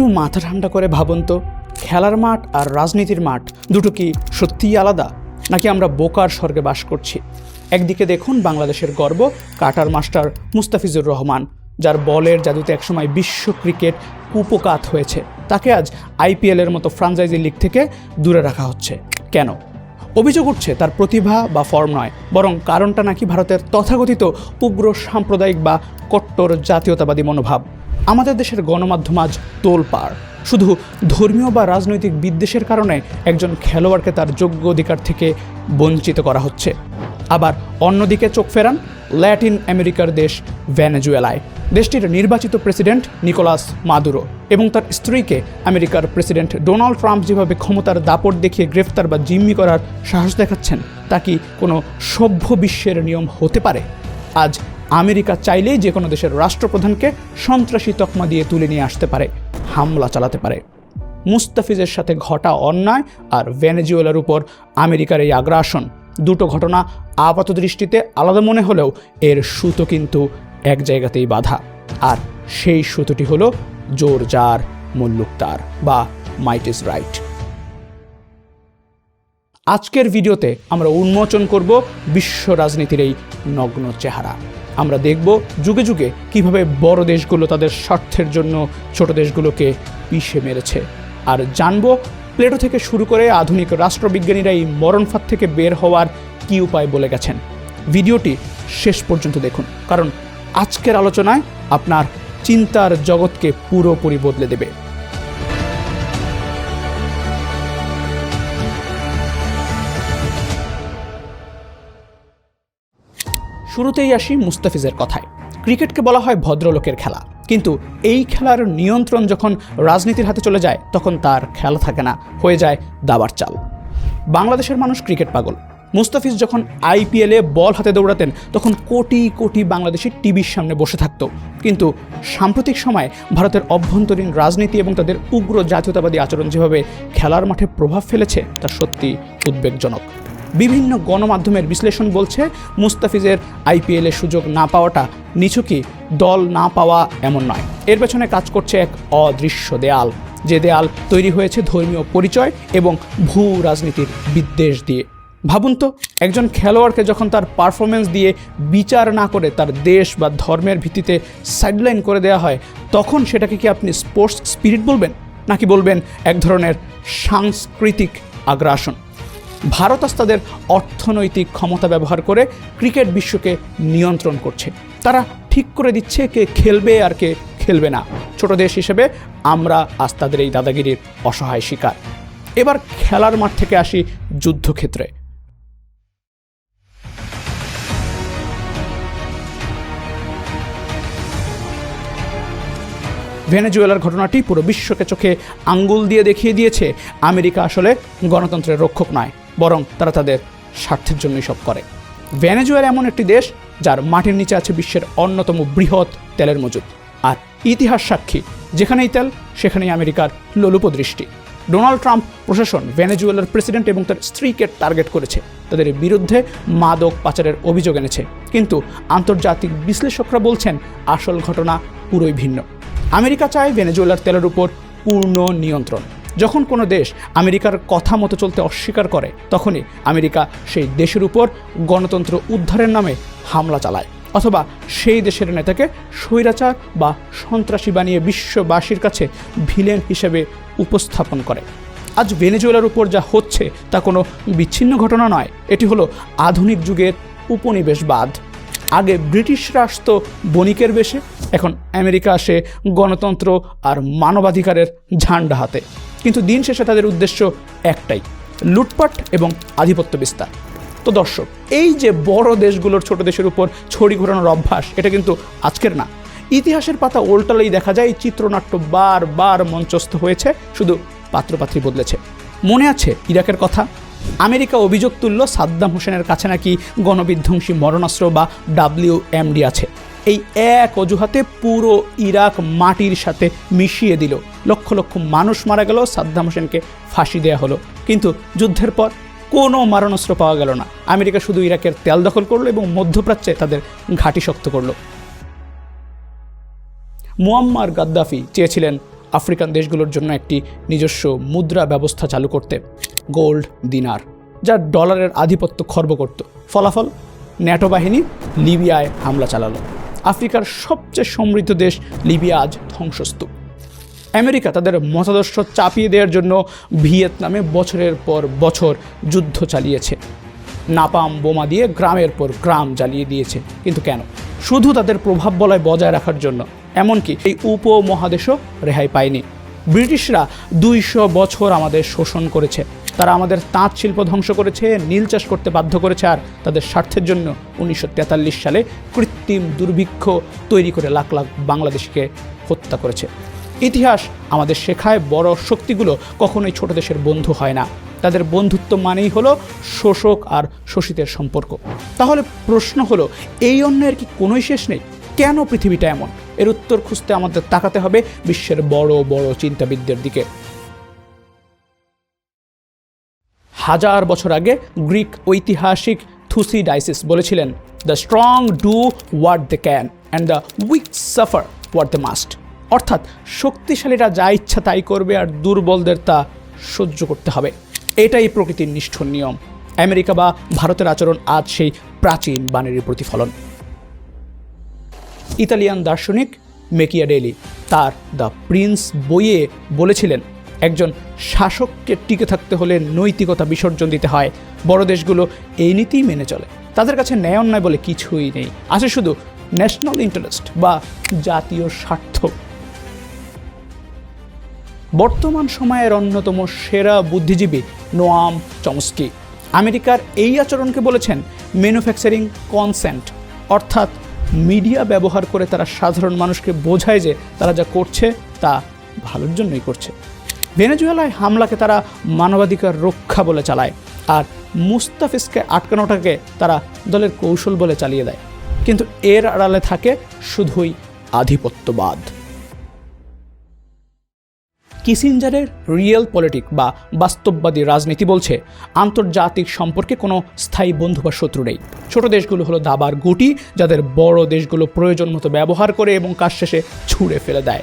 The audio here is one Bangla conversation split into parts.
একটু মাথা ঠান্ডা করে ভাবুন তো, খেলার মাঠ আর রাজনীতির মাঠ দুটো কি সত্যিই আলাদা? নাকি আমরা বোকার স্বর্গে বাস করছি? একদিকে দেখুন বাংলাদেশের গর্ব, কাটার মাস্টার মুস্তাফিজুর রহমান, যার বলের জাদুতে একসময় বিশ্ব ক্রিকেট কুপকাত হয়েছে। তাকে আজ আইপিএলের মতো ফ্রাঞ্চাইজি লিগ থেকে দূরে রাখা হচ্ছে। কেন? অভিযোগ উঠছে তার প্রতিভা বা ফর্ম নয়, বরং কারণটা নাকি ভারতের তথাকথিত উগ্র সাম্প্রদায়িক বা কট্টর জাতীয়তাবাদী মনোভাব। আমাদের দেশের গণমাধ্যম আজ তোলপাড়। শুধু ধর্মীয় বা রাজনৈতিক বিদ্বেষের কারণে একজন খেলোয়াড়কে তার যোগ্য অধিকার থেকে বঞ্চিত করা হচ্ছে। আবার অন্যদিকে চোখ ফেরান ল্যাটিন আমেরিকার দেশ ভেনেজুয়েলায়। দেশটির নির্বাচিত প্রেসিডেন্ট নিকোলাস মাদুরো এবং তার স্ত্রীকে আমেরিকার প্রেসিডেন্ট ডোনাল্ড ট্রাম্প যেভাবে ক্ষমতার দাপট দেখিয়ে গ্রেফতার বা জিম্মি করার সাহস দেখাচ্ছেন, তা কি কোনো সভ্য বিশ্বের নিয়ম হতে পারে? আজ আমেরিকা চাইলেই যে কোনো দেশের রাষ্ট্রপ্রধানকে সন্ত্রাসী তকমা দিয়ে তুলে নিয়ে আসতে পারে, হামলা চালাতে পারে। মুস্তাফিজের সাথে ঘটা অন্যায় আর ভেনেজুয়েলার উপর আমেরিকার এই আগ্রাসন, দুটো ঘটনা আপাত দৃষ্টিতে আলাদা মনে হলেও এর সুতো কিন্তু এক জায়গাতেই বাধা। আর সেই সুতোটি হলো জোর জার মুল্লুকতার বা মাইট ইজ রাইট। আজকের ভিডিওতে আমরা উন্মোচন করব বিশ্ব রাজনীতির এই নগ্ন চেহারা। আমরা দেখব যুগে যুগে কীভাবে বড় দেশগুলো তাদের স্বার্থের জন্য ছোট দেশগুলোকে পিষে মেরেছে। আর জানব প্লেটো থেকে শুরু করে আধুনিক রাষ্ট্রবিজ্ঞানীরা এই মরণফাত থেকে বের হওয়ার কি উপায় বলে গেছেন। ভিডিওটি শেষ পর্যন্ত দেখুন, কারণ আজকের আলোচনায় আপনার চিন্তার জগৎকে পুরোপুরি বদলে দেবে। শুরুতেই আসি মুস্তাফিজের কথায়। ক্রিকেটকে বলা হয় ভদ্রলোকের খেলা। কিন্তু এই খেলার নিয়ন্ত্রণ যখন রাজনীতির হাতে চলে যায়, তখন তার খেলা থাকে না। হয়ে যায় দাবার চাল। বাংলাদেশের মানুষ ক্রিকেট পাগল। মুস্তাফিজ যখন আইপিএলে বল হাতে দৌড়াতেন, তখন কোটি কোটি বাংলাদেশি টিভির সামনে বসে থাকত। কিন্তু সাম্প্রতিক সময়ে ভারতের অভ্যন্তরীণ রাজনীতি এবং তাদের উগ্র জাতীয়তাবাদী আচরণ যেভাবে খেলার মাঠে প্রভাব ফেলেছে, তা সত্যি উদ্বেগজনক। বিভিন্ন গণমাধ্যমের বিশ্লেষণ বলছে মুস্তাফিজের আইপিএলের সুযোগ না পাওয়াটা নিচুকি দল না পাওয়া এমন নয়। এর পেছনে কাজ করছে এক অদৃশ্য দেয়াল। যে দেয়াল তৈরি হয়েছে ধর্মীয় পরিচয় এবং ভূ রাজনীতির বিদ্বেষ দিয়ে। ভাবুন তো, একজন খেলোয়াড়কে যখন তার পারফরমেন্স দিয়ে বিচার না করে তার দেশ বা ধর্মের ভিত্তিতে সাইডলাইন করে দেওয়া হয়, তখন সেটাকে কি আপনি স্পোর্টস স্পিরিট বলবেন? নাকি বলবেন এক ধরনের সাংস্কৃতিক আগ্রাসন? ভারত তাদের অর্থনৈতিক ক্ষমতা ব্যবহার করে ক্রিকেট বিশ্বকে নিয়ন্ত্রণ করছে। তারা ঠিক করে দিচ্ছে কে খেলবে আর কে খেলবে না। ছোট দেশ হিসেবে আমরা আজ তাদের এই দাদাগিরির অসহায় শিকার। এবার খেলার মাঠ থেকে আসি যুদ্ধক্ষেত্রে। ভেনেজুয়েলার ঘটনাটি পুরো বিশ্বকে চোখে আঙ্গুল দিয়ে দেখিয়ে দিয়েছে। আমেরিকা আসলে গণতন্ত্রের রক্ষক নয়, বরং তারা তাদের স্বার্থের জন্যই সব করে। ভেনেজুয়েলা এমন একটি দেশ যার মাটির নিচে আছে বিশ্বের অন্যতম বৃহৎ তেলের মজুদ আর ইতিহাস সাক্ষী, যেখানেই তেল, সেখানেই আমেরিকার লোলুপ দৃষ্টি। ডোনাল্ড ট্রাম্প প্রশাসন ভেনেজুয়েলার প্রেসিডেন্ট এবং তার স্ত্রীকে টার্গেট করেছে। তাদের বিরুদ্ধে মাদক পাচারের অভিযোগ এনেছে। কিন্তু আন্তর্জাতিক বিশ্লেষকরা বলছেন, আসল ঘটনা পুরোই ভিন্ন। আমেরিকা চায় ভেনেজুয়েলার তেলের উপর পূর্ণ নিয়ন্ত্রণ। যখন কোনো দেশ আমেরিকার কথা মতো চলতে অস্বীকার করে, তখনই আমেরিকা সেই দেশের উপর গণতন্ত্র উদ্ধারের নামে হামলা চালায় অথবা সেই দেশের নেতাকে স্বৈরাচার বা সন্ত্রাসী বানিয়ে বিশ্ববাসীর কাছে ভিলেন হিসেবে উপস্থাপন করে। আজ ভেনেজুয়েলার উপর যা হচ্ছে তা কোনো বিচ্ছিন্ন ঘটনা নয়, এটি হলো আধুনিক যুগের উপনিবেশবাদ। আগে ব্রিটিশরা আসতো বণিকের বেশে এখন আমেরিকা আসে গণতন্ত্র আর মানবাধিকারের ঝান্ডা হাতে। কিন্তু দিন শেষে তাদের উদ্দেশ্য একটাই, লুটপাট এবং আধিপত্য বিস্তার। তো দর্শক, এই যে বড় দেশগুলোর ছোট দেশের উপর ছড়ি ঘোরানোর অভ্যাস, এটা কিন্তু আজকের না। ইতিহাসের পাতা উল্টালেই দেখা যায়, চিত্রনাট্য বার বার মঞ্চস্থ হয়েছে, শুধু পাত্রপাত্রী বদলেছে। মনে আছে ইরাকের কথা? আমেরিকা অভিযোগ তুলল সাদ্দাম হোসেনের কাছে নাকি গণবিধ্বংসী মরণাস্ত্র বা ডাব্লিউ এমডি আছে। এই এক অজুহাতে পুরো ইরাক মাটির সাথে মিশিয়ে দিল। লক্ষ লক্ষ মানুষ মারা গেল, সাদ্দাম হোসেনকে ফাঁসি দেওয়া হলো। কিন্তু যুদ্ধের পর কোনো মারণাস্ত্র পাওয়া গেল না। আমেরিকা শুধু ইরাকের তেল দখল করল এবং মধ্যপ্রাচ্যে তাদের ঘাঁটি শক্ত করল। মুয়াম্মার গাদ্দাফি চেয়েছিলেন আফ্রিকান দেশগুলোর জন্য একটি নিজস্ব মুদ্রা ব্যবস্থা চালু করতে, গোল্ড দিনার, যা ডলারের আধিপত্য খর্ব করত। ফলাফল ন্যাটো বাহিনী লিবিয়ায় হামলা চালালো। আফ্রিকার সবচেয়ে সমৃদ্ধ দেশ লিবিয়া আজ ধ্বংসস্তূপ। আমেরিকা তাদের মতাদর্শ চাপিয়ে দেওয়ার জন্য ভিয়েতনামে বছরের পর বছর যুদ্ধ চালিয়েছে। নাপাম বোমা দিয়ে গ্রামের পর গ্রাম জ্বালিয়ে দিয়েছে। কিন্তু কেন? শুধু তাদের প্রভাব বলয় বজায় রাখার জন্য। এমনকি এই উপমহাদেশও রেহাই পায়নি। ব্রিটিশরা দুইশো বছর আমাদের শোষণ করেছে। তারা আমাদের তাঁত শিল্প ধ্বংস করেছে, নীল চাষ করতে বাধ্য করেছে, আর তাদের স্বার্থের জন্য উনিশশো তেতাল্লিশ সালে কৃত্রিম দুর্ভিক্ষ তৈরি করে লাখ লাখ বাংলাদেশকে হত্যা করেছে। ইতিহাস আমাদের শেখায় বড় শক্তিগুলো কখনোই ছোট দেশের বন্ধু হয় না। তাদের বন্ধুত্ব মানেই হলো শোষক আর শোষিতের সম্পর্ক। তাহলে প্রশ্ন হলো, এই অন্যের কি কোনোই শেষ নেই? কেন পৃথিবীটা এমন? এর উত্তর খুঁজতে আমাদের তাকাতে হবে বিশ্বের বড় বড় চিন্তাবিদদের দিকে। হাজার বছর আগে গ্রিক ঐতিহাসিক থুসিডাইসিস বলেছিলেন the strong do what they can and the weak suffer what they must অর্থাৎ শক্তিশালীরা যা ইচ্ছা তাই করবে আর দুর্বলদের তা সহ্য করতে হবে। এটাই প্রকৃতির নিষ্ঠুর নিয়ম। আমেরিকা বা ভারতের আচরণ আজ সেই প্রাচীন বাণীর প্রতিফলন। ইতালিয়ান দার্শনিক মেকিয়াডেলি তার দ্য প্রিন্স বইয়ে বলেছিলেন একজন শাসককে টিকে থাকতে হলে নৈতিকতা বিসর্জন দিতে হয়। বড় দেশগুলো এই নীতিই মেনে চলে। তাদের কাছে ন্যায় অন্যায় বলে কিছুই নেই। আছে শুধু ন্যাশনাল ইন্টারেস্ট বা জাতীয় স্বার্থ। বর্তমান সময়ের অন্যতম সেরা বুদ্ধিজীবী নোয়াম চমস্কি। আমেরিকার এই আচরণকে বলেছেন ম্যানুফ্যাকচারিং কনসেন্ট, অর্থাৎ মিডিয়া ব্যবহার করে তারা সাধারণ মানুষকে বোঝায় যে তারা যা করছে তা ভালোর জন্যই করছে। ভেনেজুয়েলায় হামলাকে তারা মানবাধিকার রক্ষা বলে চালায় আর মুস্তাফিজকে আটকানোটাকে তারা দলের কৌশল বলে চালিয়ে দেয়। কিন্তু এর আড়ালে থাকে শুধুই আধিপত্যবাদ। কিসিঞ্জারের রিয়েল পলিটিক বা বাস্তববাদী রাজনীতি বলছে, আন্তর্জাতিক সম্পর্কে কোনো স্থায়ী বন্ধু বা শত্রু নেই। ছোট দেশগুলো হলো দাবার গুটি, যাদের বড় দেশগুলো প্রয়োজন মতো ব্যবহার করে এবং কাজ শেষে ছুঁড়ে ফেলে দেয়।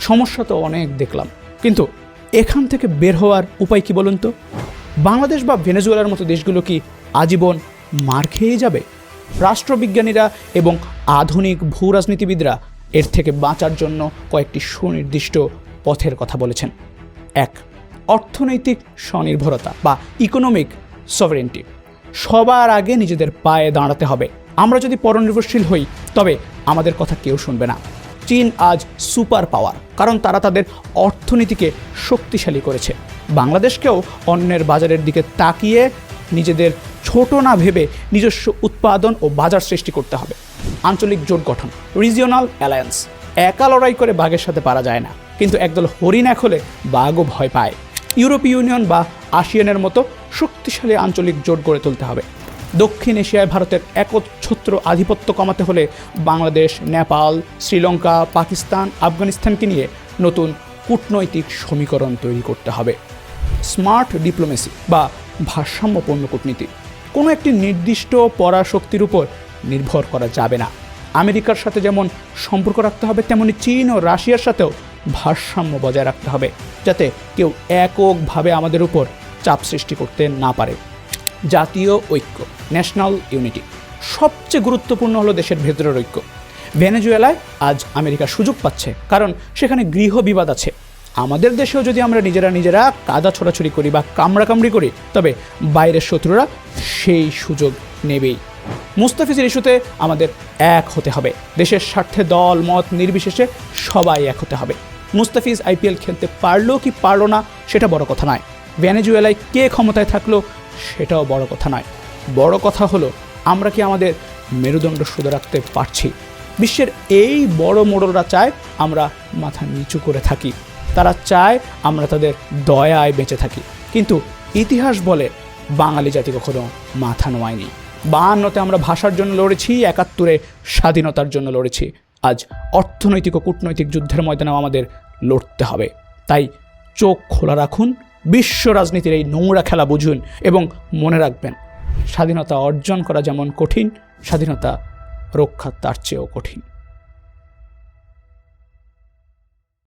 সমস্যা তো অনেক দেখলাম, কিন্তু এখান থেকে বের হওয়ার উপায় কি বলুন তো? বাংলাদেশ বা ভেনেজুয়েলার মতো দেশগুলো কি আজীবন মার খেয়ে যাবে? রাষ্ট্রবিজ্ঞানীরা এবং আধুনিক ভূ রাজনীতিবিদরা এর থেকে বাঁচার জন্য কয়েকটি সুনির্দিষ্ট পথের কথা বলেছেন। এক, অর্থনৈতিক স্বনির্ভরতা বা ইকোনমিক সভারেন্টি সবার আগে নিজেদের পায়ে দাঁড়াতে হবে। আমরা যদি পরনির্ভরশীল হই, তবে আমাদের কথা কেউ শুনবে না। চীন আজ সুপার পাওয়ার, কারণ তারা তাদের অর্থনীতিকে শক্তিশালী করেছে। বাংলাদেশকেও অন্যের বাজারের দিকে তাকিয়ে নিজেদের ছোট না ভেবে নিজস্ব উৎপাদন ও বাজার সৃষ্টি করতে হবে। আঞ্চলিক জোট গঠন, রিজিওনাল অ্যালায়েন্স, একা লড়াই করে বাঘের সাথে পারা যায় না, কিন্তু একদল হরিণ এক হলে বাঘও ভয় পায়। ইউরোপীয় ইউনিয়ন বা আসিয়ানের মতো শক্তিশালী আঞ্চলিক জোট গড়ে তুলতে হবে। দক্ষিণ এশিয়ায় ভারতের একচ্ছত্র আধিপত্য কমাতে হলে বাংলাদেশ, নেপাল, শ্রীলঙ্কা, পাকিস্তান, আফগানিস্তানকে নিয়ে নতুন কূটনৈতিক সমীকরণ তৈরি করতে হবে। স্মার্ট ডিপ্লোমেসি বা ভারসাম্যপূর্ণ কূটনীতি কোনো একটি নির্দিষ্ট পরাশক্তির উপর নির্ভর করা যাবে না। আমেরিকার সাথে যেমন সম্পর্ক রাখতে হবে, তেমনি চীন ও রাশিয়ার সাথেও ভারসাম্য বজায় রাখতে হবে, যাতে কেউ এককভাবে আমাদের উপর চাপ সৃষ্টি করতে না পারে। জাতীয় ঐক্য, ন্যাশনাল ইউনিটি। সবচেয়ে গুরুত্বপূর্ণ হলো দেশের ভেতরের ঐক্য। ভেনেজুয়েলায় আজ আমেরিকা সুযোগ পাচ্ছে, কারণ সেখানে গৃহ বিবাদ আছে। আমাদের দেশেও যদি আমরা নিজেরা নিজেরা কাদা ছোড়াছুড়ি করি বা কামড়াকামড়ি করি, তবে বাইরের শত্রুরা সেই সুযোগ নেবেই। মুস্তাফিজের ইস্যুতে আমাদের এক হতে হবে। দেশের স্বার্থে দল, মত নির্বিশেষে সবাই এক হতে হবে। মুস্তাফিজ আইপিএল খেলতে পারল কি পারল না, সেটা বড় কথা নয়। ভেনেজুয়েলায় কে ক্ষমতায় থাকল সেটাও বড় কথা নয়। বড় কথা হলো, আমরা কি আমাদের মেরুদণ্ড শুধু রাখতে পারছি? বিশ্বের এই বড় মোড়লরা চায় আমরা মাথা নিচু করে থাকি। তারা চায় আমরা তাদের দয়ায় বেঁচে থাকি। কিন্তু ইতিহাস বলে বাঙালি জাতি কখনো মাথা নোয়ায়নি। বাহান্নতে আমরা ভাষার জন্য লড়েছি, একাত্তরে স্বাধীনতার জন্য লড়েছি। আজ অর্থনৈতিক ও কূটনৈতিক যুদ্ধের ময়দানেও আমাদের লড়তে হবে। তাই চোখ খোলা রাখুন বিশ্ব রাজনীতির এই নোংরা খেলা বুঝুন এবং মনে রাখবেন, স্বাধীনতা অর্জন করা যেমন কঠিন, স্বাধীনতা রক্ষা তার চেয়েও কঠিন।